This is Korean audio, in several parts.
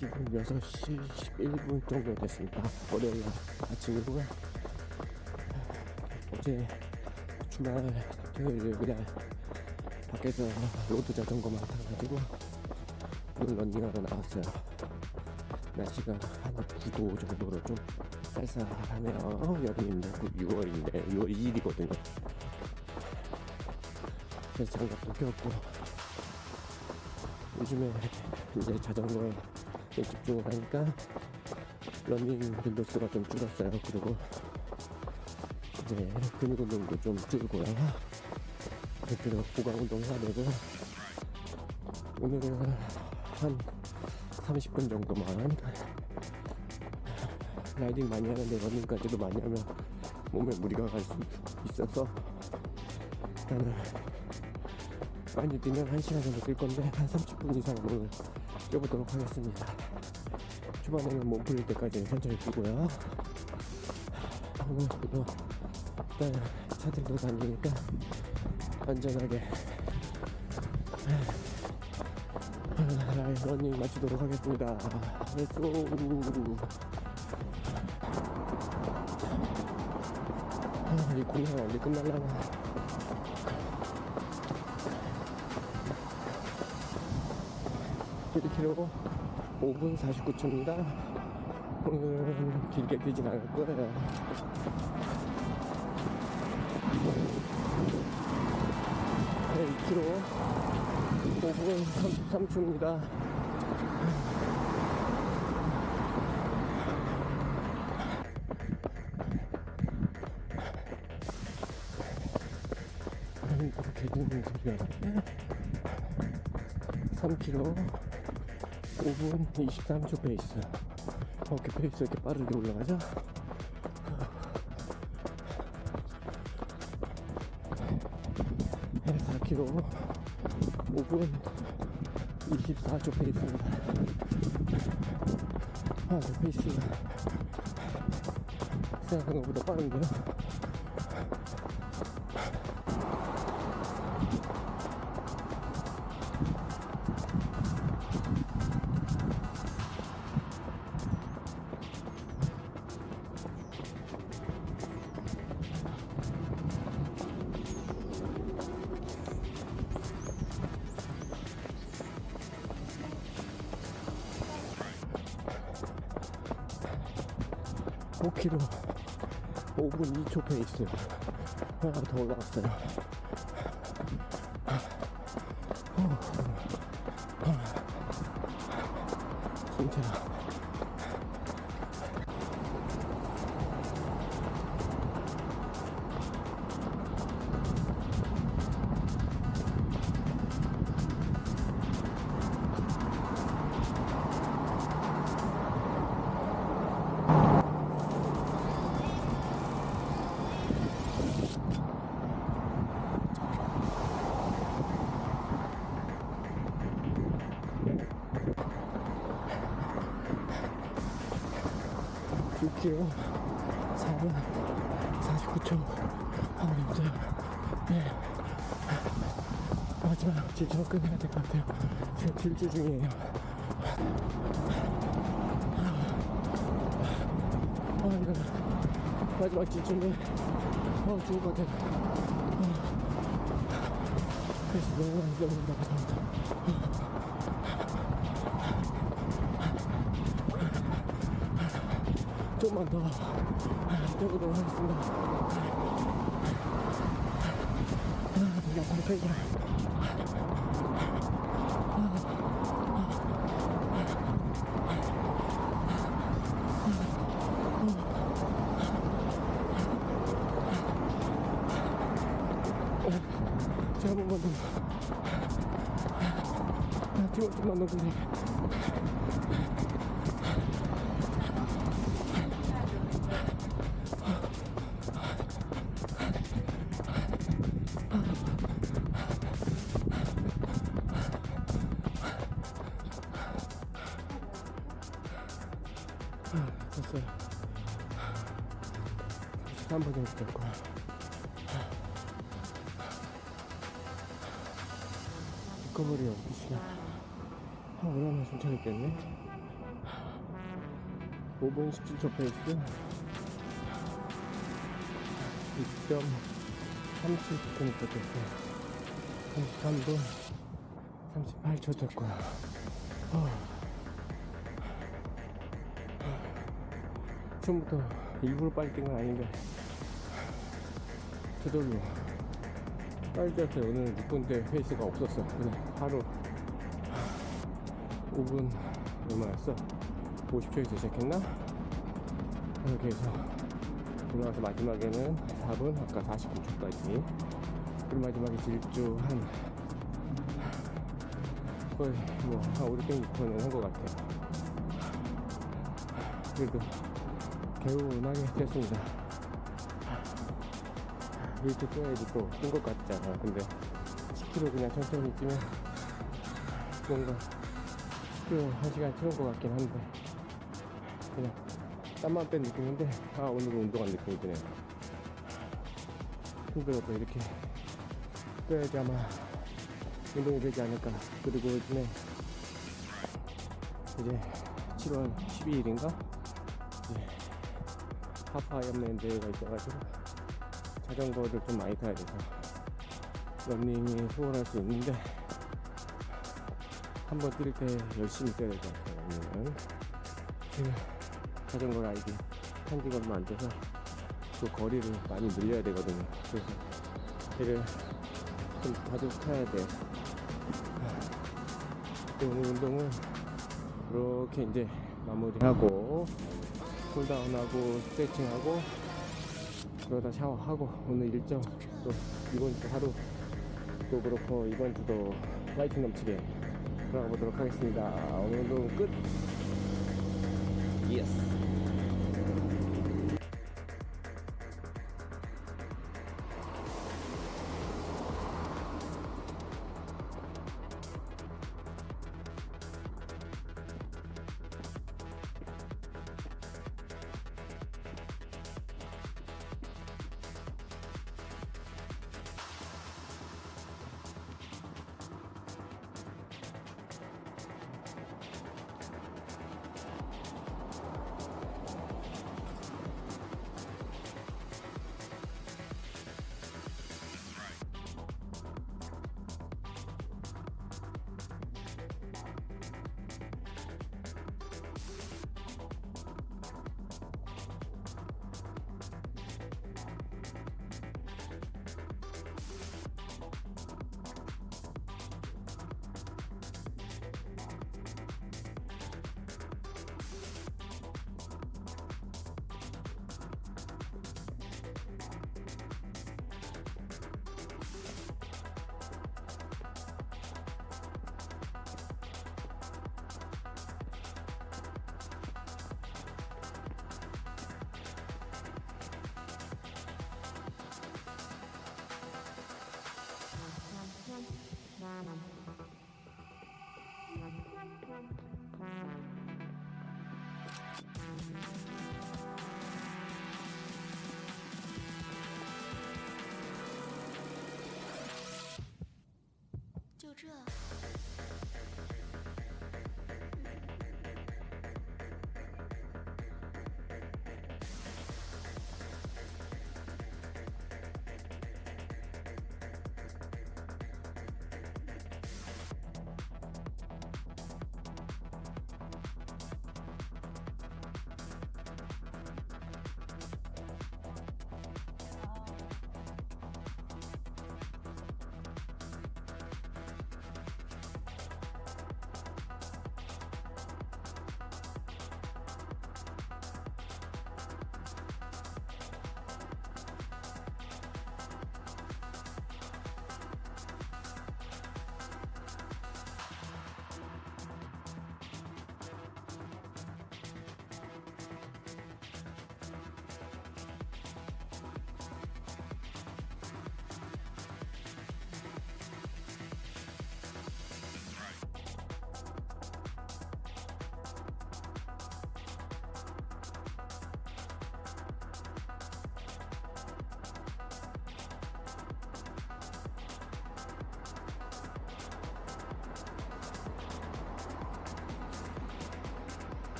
지금 6시 11분 정도 됐습니다. 월요일 날 아침이고요. 어제 주말 토요일 그냥 밖에서 로드 자전거만 타가지고 오늘 런닝하러 나왔어요. 날씨가 한 9도 정도로 좀 쌀쌀하네요. 여름인데 6월인데 6월 2일이거든요. 그래서 장갑도 꼈고 요즘에 이제 자전거에 집중을 하니까 러닝 빈도수가 좀 줄었어요. 그리고 이제 근육 운동도 좀 줄고요. 그대로 보강 운동 해야 되고 오늘은 한 30분 정도만 라이딩 많이 하는데 러닝까지도 많이 하면 몸에 무리가 갈 수 있어서 일단은 많이 뛰면 1시간 정도 뛸 건데 한 30분 이상 오늘 뛰어보도록 하겠습니다. 초반에는 몸 풀릴 때까지 천천히 뛰고요. 오늘도 일단 차 들고 다니니까 안전하게 아, 러닝 마치도록 하겠습니다. 렛츠고 아, 이 공연 언제 끝날라나 1km 5분 49초입니다. 오늘은 길게 뛰진 않을 거예요. 네, 2km 5분 33초입니다. 이렇게 듣는 소리가 나네. 3km 5분 23초 페이스. 어떻게 페이스 이렇게 빠르게 올라가죠? 네, 4km 5분 24초 페이스입니다. 아, 저 페이스가 생각한 것보다 빠른데요? 오 k m 5분 2초 페이스 하나 더 올라갔어요. 진짜 육 k m 4분 49초 하고 있어요 네. 마지막 질주 끝내야 될 것 같아요. 지금 질주 중이에요. 아 이거 마지막 질주인데 어 죽을 것 같아요. 어. 그래서 너무 많이 떠오른다. 감사합니다 좀만 더 뛰어보도록 하겠습니다. 아, 되게 아파요, 페이가. 제가 한 번만 더. 아, 뒤로 좀만 더 주세요. 3분 정도 됐고. 리커버리 12시간. 아, 오랜만에 숨차겠겠네. 5분 17초 페이스 2.37km 됐고 33분 38초 됐고 처음부터 일부러 빨리 뛴 건 아닌데 저절로 빨리 뛰었어요 오늘 6분대 페이스가 없었어 그냥 하루 5분 얼마였어? 50초에서 시작했나? 이렇게 해서 돌아와서 마지막에는 4분 아까 49초까지 그리고 마지막에 질주 한 거의 뭐한 5, 600m는 한것 같아요 그래도 개운하게 됐습니다 이렇게 뛰어야지 또뛴것 같잖아. 근데 10km 그냥 천천히 뛰면 뭔가 10km 한 시간 치는 것 같긴 한데. 그냥 땀만 뺀 느낌인데 아 오늘은 운동한 느낌이 드네요 힘들어도 이렇게 뛰어야지 아마 운동이 되지 않을까. 그리고 요즘에 이제 7월 12일인가? 이제 하프 아이언맨 대회가 있어가지고 자전거를 좀 많이 타야 돼서 런닝이 수월할 수 있는데 한 번 뛸 때 열심히 뛰어야 될 것 같아요 런닝은. 제가 자전거 라이딩 한 지가 얼마 안 돼서 그 거리를 많이 늘려야 되거든요. 그래서 얘를 좀 자주 타야 돼요. 근데 오늘 운동은 이렇게 이제 마무리하고 쿨다운하고 스트레칭하고 그러다 샤워하고 오늘 일정 또 이번 주 하루 또 그렇고 이번 주도 파이팅 넘치게 들어가 보도록 하겠습니다. 오늘 운동 끝. 예스 “就这。”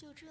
就这。